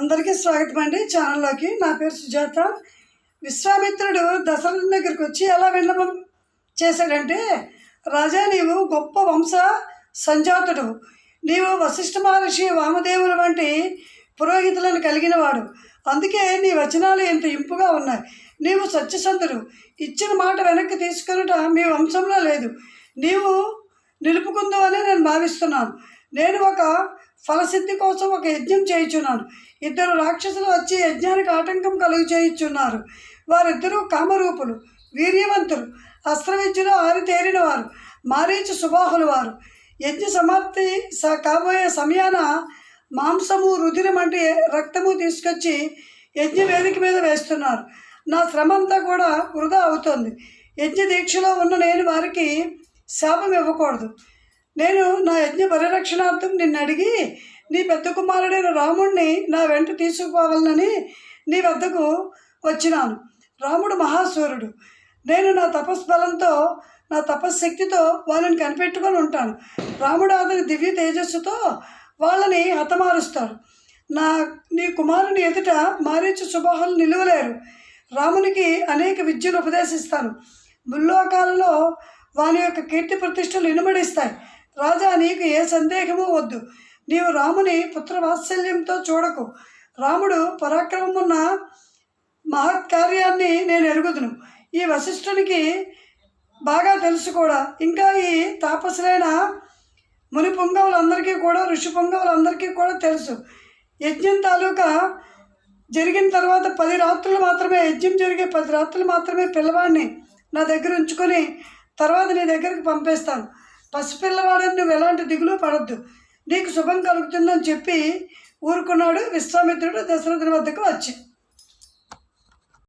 అందరికీ స్వాగతం అండి ఛానల్లోకి నా పేరు సుజాత. విశ్వామిత్రుడు దశరథ దగ్గరికి వచ్చి ఎలా విన్నపం చేశాడంటే రాజా నీవు గొప్ప వంశ సంజాతుడు. నీవు వశిష్ఠ మహర్షి వామదేవుల వంటి పురోహితులను కలిగినవాడు. అందుకే నీ వచనాలు ఎంత ఇంపుగా ఉన్నాయి. నీవు సత్యసంధుడు. ఇచ్చిన మాట వెనక్కి తీసుకొనుట మీ వంశంలో లేదు. నీవు నిలుపుకుందామని నేను భావిస్తున్నాను. నేను ఒక ఫలసిద్ధి కోసం ఒక యజ్ఞం చేయుచున్నాను ఇద్దరు రాక్షసులు వచ్చి యజ్ఞానికి ఆటంకం కలుగు చేయుచున్నారు. వారిద్దరూ కామరూపులు వీర్యవంతులు అస్త్రవిద్యలో ఆరితేరిన వారు మారీచి సుబాహులు వారు. యజ్ఞ సమాప్తి స కాబోయే సమయాన మాంసము రుధిరం అంటే రక్తము తీసుకొచ్చి యజ్ఞ వేదిక మీద వేస్తున్నారు. నా శ్రమ అంతా కూడా వృధా అవుతుంది. యజ్ఞ దీక్షలో ఉన్న నేను వారికి శాపం ఇవ్వకూడదు. నేను నా యజ్ఞ పరిరక్షణార్థం నిన్ను అడిగి నీ పెద్ద కుమారుడైన రాముణ్ణి నా వెంట తీసుకుపోవాలని నీ వద్దకు వచ్చినాను. రాముడు మహాసూరుడు. నేను నా తపస్బలంతో నా తపశ్శక్తితో వాళ్ళని కనిపెట్టుకొని ఉంటాను. రాముడు అతని దివ్య తేజస్సుతో వాళ్ళని హతమారుస్తాడు. నా నీ కుమారుని ఎదుట మారీచు సుబాహులు నిలువలేరు. రామునికి అనేక విద్యలు ఉపదేశిస్తాను. ముల్లోకాలలో వాని యొక్క కీర్తి ప్రతిష్టలు ఇనుమడిస్తాయి. రాజా నీకు ఏ సందేహము వద్దు. నీవు రాముని పుత్రవాత్సల్యంతో చూడకు. రాముడు పరాక్రమమున్న మహత్కార్యాన్ని నేను ఎరుగుదును. ఈ వశిష్ఠునికి బాగా తెలుసు కూడా. ఇంకా ఈ తాపసులైన ముని పొంగవులందరికీ కూడా ఋషి పొంగవులందరికీ కూడా తెలుసు. యజ్ఞం తాలూకా జరిగిన తర్వాత పది రాత్రులు మాత్రమే యజ్ఞం జరిగే పది రాత్రులు మాత్రమే పిల్లవాడిని నా దగ్గర ఉంచుకొని తర్వాత నీ దగ్గరికి పంపేస్తాను. పసిపిల్లవాడిని నువ్వు ఎలాంటి దిగులు పడద్దు. నీకు శుభం కలుగుతుందని చెప్పి ఊరుకున్నాడు విశ్వామిత్రుడు దశరథుని వద్దకు వచ్చి.